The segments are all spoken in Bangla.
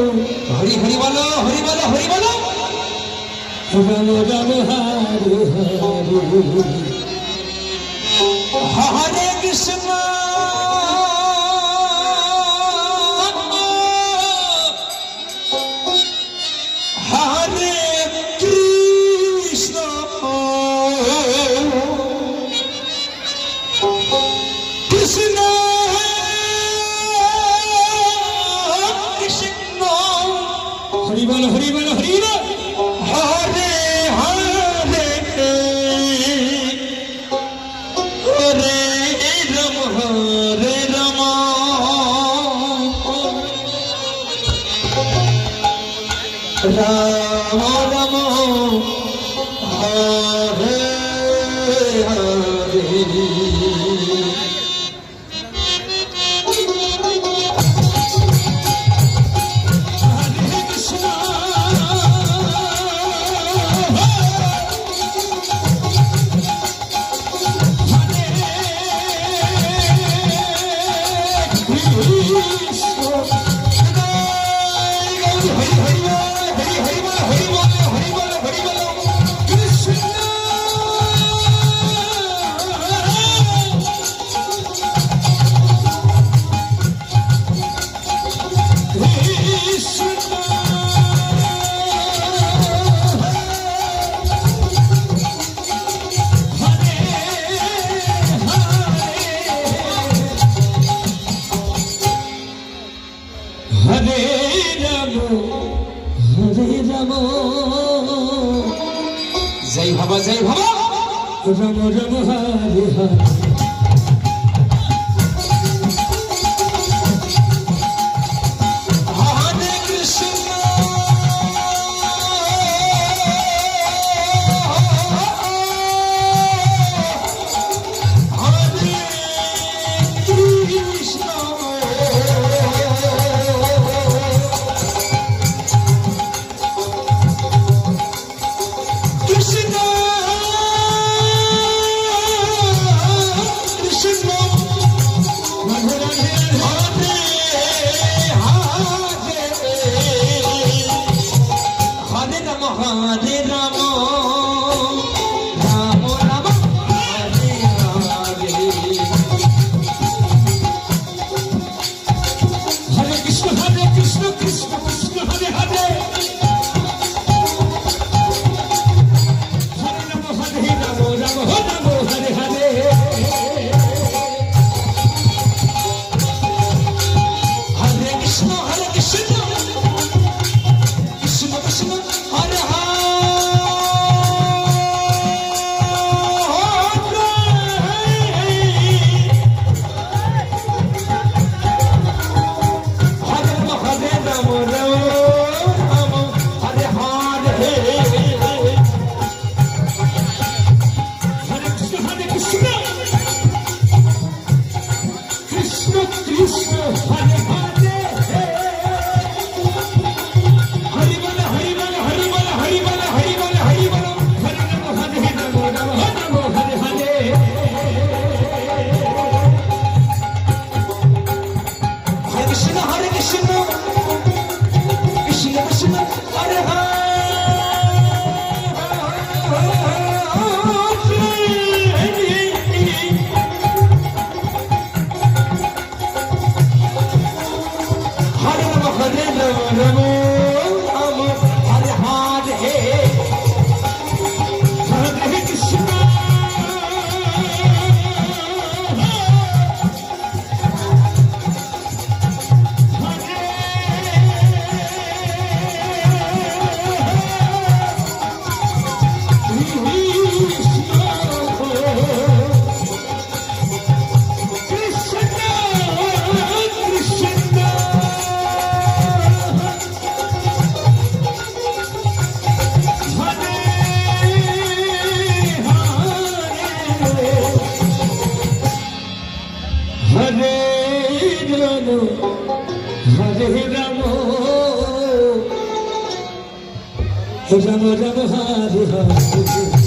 হরি হরি বলো হরি বলো হরি বলো। রাম রাম হরে। হরে হরে। হরিবল হরিবল হরিবল। হরে হরে। হরে রম হরে রম। রাম রম। হরে। হরে রাম হরে রাম জয় বাবা জয় বাবা রাম রাম হরে হরে Krishna. तुझ्या माझ्या महारी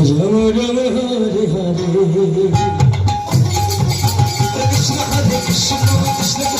Ram Ram Hare Hare Krishna Hare Krishna Krishna Krishna.